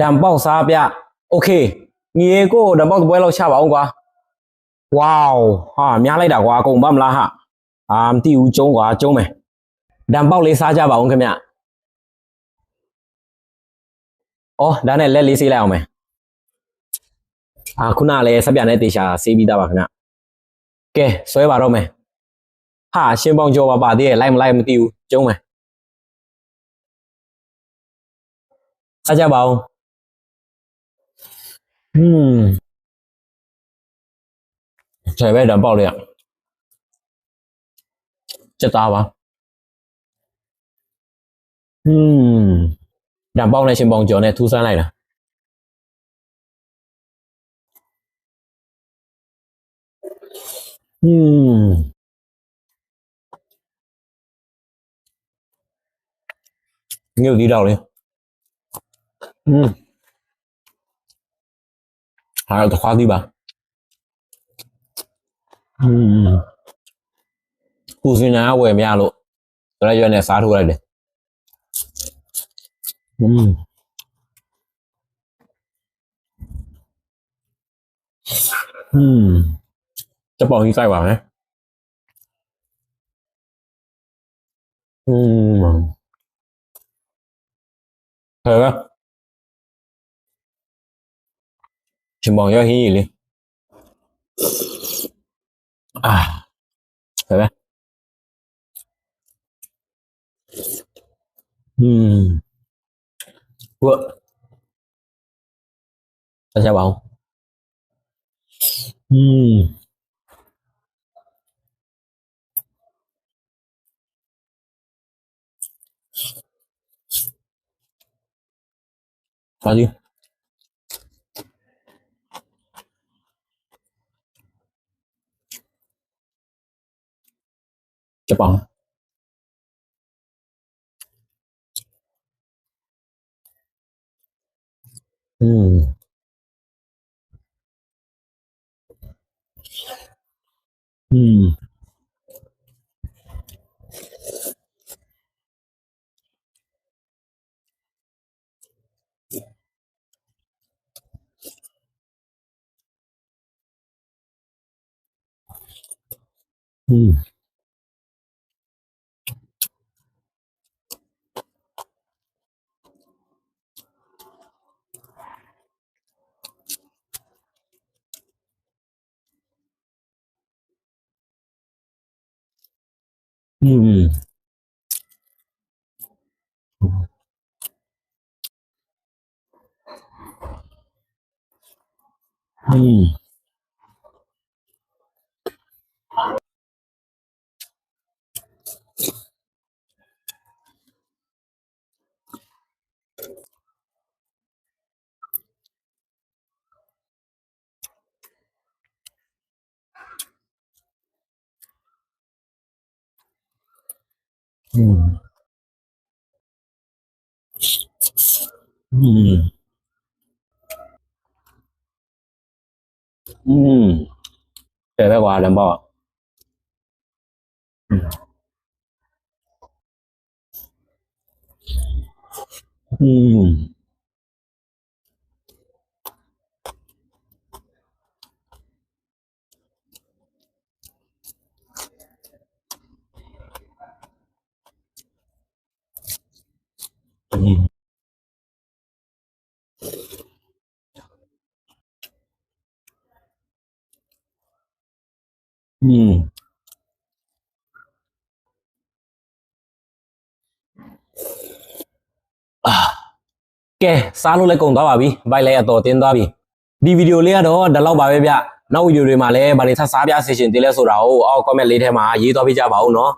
ဒံပေါက်စားဗျโอเคညီကိုဒံပေါက်တစ်ပွဲလောက်ချပါအောင်ကွာဝေါဟာများလိုက်တာကွာကုန်ပါမလားဟာအာမသိဘူးကျုံးကွာကျုံးမယ်ဒံပေါက်လေးစားကြပါအောင်ခင်ဗျအော်ဒါနဲ့လက်လေးဆေးလိုက်အောင်မယ်အာခုနကလည်းစက်ပြနဲ့တေချာဆေးပြီးသားပါခင်ဗျကဲဆွဲပါတော့မယ်ဟာရှင်းပေါင်းကြောပါပါသေးရဲ့လိုက်မလိုက်မသိဘူးကျုံးမယ်စားကြပါအောင် อืมใส่ไปดันเปล่าเลยอะจะตาปะอืมดันเปล่าในเชมบองโจเนี่ยทูซ่าไหนนะอืม nhiều tí đầu đi ừ ဒါတော့တခွားသီးပါอืมကိုစင်နာဝယ်မရလို့တရက်ရွက်နဲ့စားထိုးလိုက်တယ်อืมอืมจะปองนี้ใส่หวานไหมอืมเธอ 희망 여기 일리 아 그래 음 Vượng Tại sao bảo? Uhm. Sao chứ? 这帮嗯。嗯。嗯。Mm. Mm. อืม อืม อืมแต่ละวาดันบออืมอืม อืมอืมอ่า ကဲစားလို့လည်းကုန်သွားပါပြီဘိုက်လည်းအတော်တင်းသွားပြီဒီဗီဒီယိုလေးကတော့ဒီလောက်ပါပဲဗျနောက်ဗီဒီယိုတွေမှာလည်းဗာနေထပ်စားပြစေချင်သေးလဲဆိုတာကိုအောက် comment လေးထဲမှာရေးသွားပေးကြပါဦးเนาะ